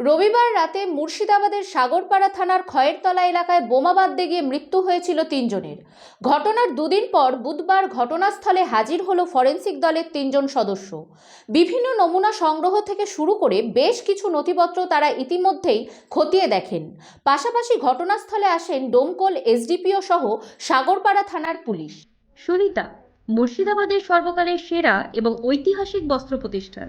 রবিবার রাতে মুর্শিদাবাদের সাগরপাড়া থানার খয়েরতলা এলাকায় বোমা বাঁধতে গিয়ে মৃত্যু হয়েছিল তিনজনের। ঘটনার দুদিন পর বুধবার ঘটনাস্থলে হাজির হলো ফরেন্সিক দলের তিনজন সদস্য। বিভিন্ন নমুনা সংগ্রহ থেকে শুরু করে বেশ কিছু নথিপত্র তারা ইতিমধ্যেই খতিয়ে দেখেন। পাশাপাশি ঘটনাস্থলে আসেন ডোমকল এসডিপিও সহ সাগরপাড়া থানার পুলিশ। সুনিতা, মুর্শিদাবাদের সর্বকালের সেরা এবং ঐতিহাসিক বস্ত্র প্রতিষ্ঠান।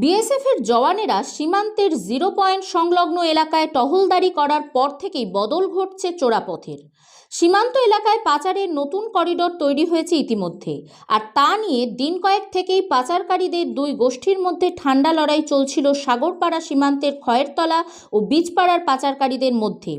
বিএসএফের জওয়ানেরা সীমান্তের জিরো পয়েন্ট সংলগ্ন এলাকায় টহলদারি করার পর থেকেই বদল ঘটছে চোরাপথের। সীমান্ত এলাকায় পাচারের নতুন করিডোর তৈরি হয়েছে ইতিমধ্যে। আর তা নিয়ে দিন কয়েক থেকেই পাচারকারীদের দুই গোষ্ঠীর মধ্যে ঠান্ডা লড়াই চলছিল সাগরপাড়া সীমান্তের খয়েরতলা ও বীজপাড়ার পাচারকারীদের মধ্যে।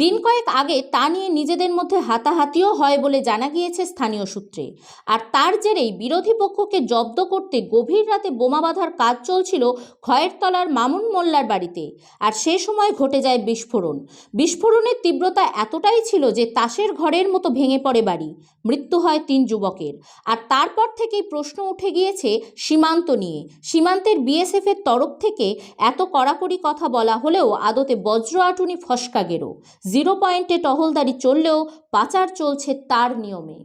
দিন কয়েক আগে তা নিয়ে নিজেদের মধ্যে হাতাহাতিও হয় বলে জানা গিয়েছে স্থানীয় সূত্রে। আর তার জেরেই বিরোধী পক্ষকে জব্দ করতে গভীর রাতে বোমা বাঁধার কাজ চলছিল খয়েরতলার মামুন মোল্লার বাড়িতে। আর সে সময় ঘটে যায় বিস্ফোরণ। বিস্ফোরণের তীব্রতা এতটাই ছিল যে তাসের ঘরের মতো ভেঙে পড়ে বাড়ি। মৃত্যু হয় তিন যুবকের। আর তারপর থেকেই প্রশ্ন উঠে গিয়েছে সীমান্ত নিয়ে। সীমান্তের বিএসএফের তরফ থেকে এত কড়াকড়ি কথা বলা হলেও আদতে বজ্র আটুনি ফসকা গেরো। জিরো পয়েন্টে টহলদারি চললেও পাচার চলছে তার নিয়মে।